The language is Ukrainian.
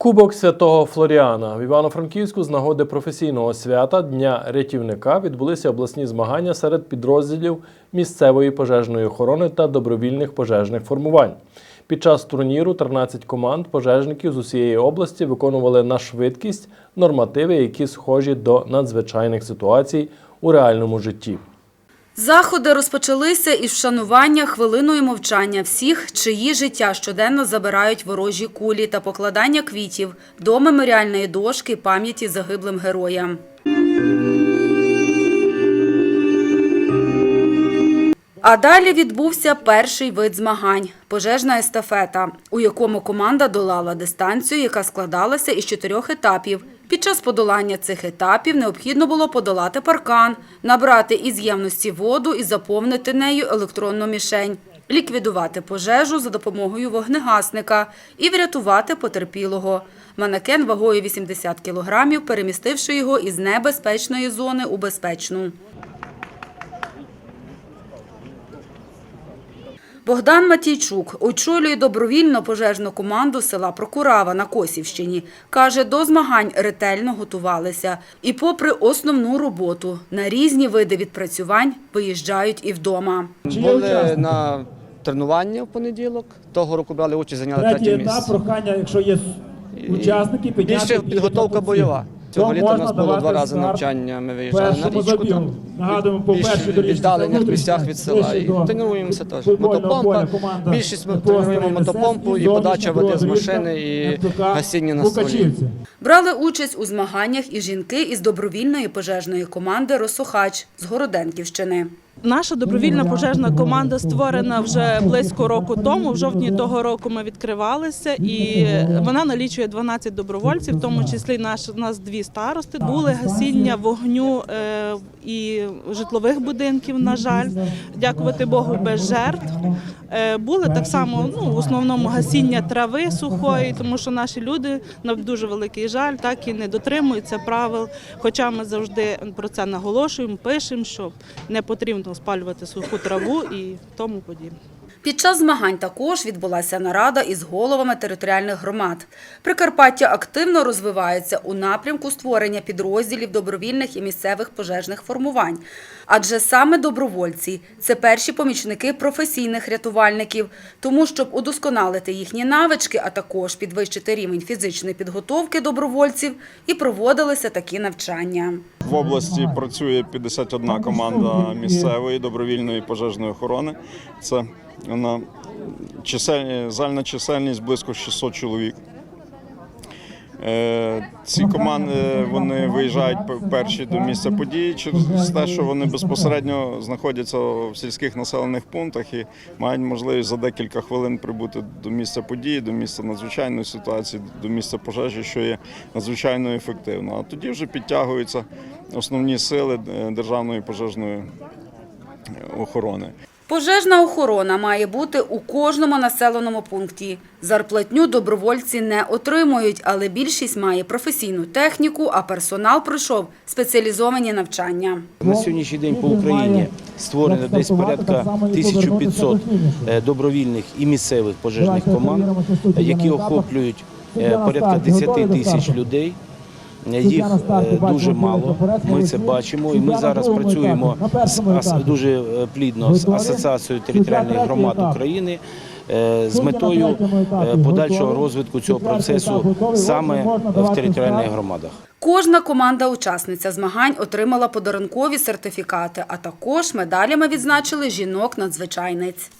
Кубок святого Флоріана в Івано-Франківську з нагоди професійного свята Дня рятівника відбулися обласні змагання серед підрозділів місцевої пожежної охорони та добровільних пожежних формувань. Під час турніру 13 команд пожежників з усієї області виконували на швидкість нормативи, які схожі до надзвичайних ситуацій у реальному житті. Заходи розпочалися із вшанування хвилиною мовчання всіх, чиї життя щоденно забирають ворожі кулі та покладання квітів до меморіальної дошки пам'яті загиблим героям. А далі відбувся перший вид змагань пожежна естафета, у якому команда долала дистанцію, яка складалася із чотирьох етапів. Під час подолання цих етапів необхідно було подолати паркан, набрати із ємності воду і заповнити нею електронну мішень, ліквідувати пожежу за допомогою вогнегасника і врятувати потерпілого. Манекен вагою 80 кілограмів, перемістивши його із небезпечної зони у безпечну. Богдан Матійчук очолює добровільно пожежну команду села Прокурава на Косівщині. Каже, до змагань ретельно готувалися. І попри основну роботу, на різні види відпрацювань виїжджають і вдома. Були на тренування в понеділок. Того року брали участь, зайняли Третій третє етап місце. прохання, якщо є учасники, підняти Більше підготовка бойова. Цього літа у нас було два рази навчання. Ми виїжджали на річку. Там Нагадуємо, по першій віддалених місцях від села. І тренуємося теж. Мотопомпа. Більшість ми тренуємо мотопомпу і подача води з машини і гасіння на столі. Брали участь у змаганнях і жінки із добровільної пожежної команди «Росохач» з Городенківщини. Наша добровільна пожежна команда створена вже близько року тому. В жовтні того року ми відкривалися, і вона налічує 12 добровольців, в тому числі наш нас дві старости. Були гасіння вогню е, і житлових будинків. На жаль, дякувати Богу, без жертв. Е, Були так само ну, в основному гасіння трави сухої, тому що наші люди на дуже великий жаль так і не дотримуються правил. Хоча ми завжди про це наголошуємо, пишемо, що не потрібно спалювати суху траву і тому подібне. Під час змагань також відбулася нарада із головами територіальних громад. Прикарпаття активно розвивається у напрямку створення підрозділів добровільних і місцевих пожежних формувань. Адже саме добровольці – це перші помічники професійних рятувальників. Тому, щоб удосконалити їхні навички, а також підвищити рівень фізичної підготовки добровольців, і проводилися такі навчання. В області працює 51 команда місцевої добровільної пожежної охорони. Це вона чисельні, загальна чисельність близько 600 чоловік. Е, Ці команди вони виїжджають пе- перші до місця події через те, що вони безпосередньо знаходяться в сільських населених пунктах і мають можливість за декілька хвилин прибути до місця події, до місця надзвичайної ситуації, до місця пожежі, що є надзвичайно ефективно. А тоді вже підтягуються основні сили е, державної пожежної е, охорони. Пожежна охорона має бути у кожному населеному пункті. Зарплатню добровольці не отримують, але більшість має професійну техніку, а персонал пройшов спеціалізовані навчання. На сьогоднішній день по Україні створено десь порядка 1500 е, добровільних і місцевих пожежних команд, які охоплюють е, порядка 10 тисяч людей. Їх е, дуже мало. Ми це бачимо, і ми зараз працюємо з ас- дуже е, плідно з асоціацією територіальних громад України е, з метою подальшого розвитку цього процесу саме в територіальних громадах. Кожна команда-учасниця змагань отримала подарункові сертифікати, а також медалями відзначили жінок-надзвичайниць.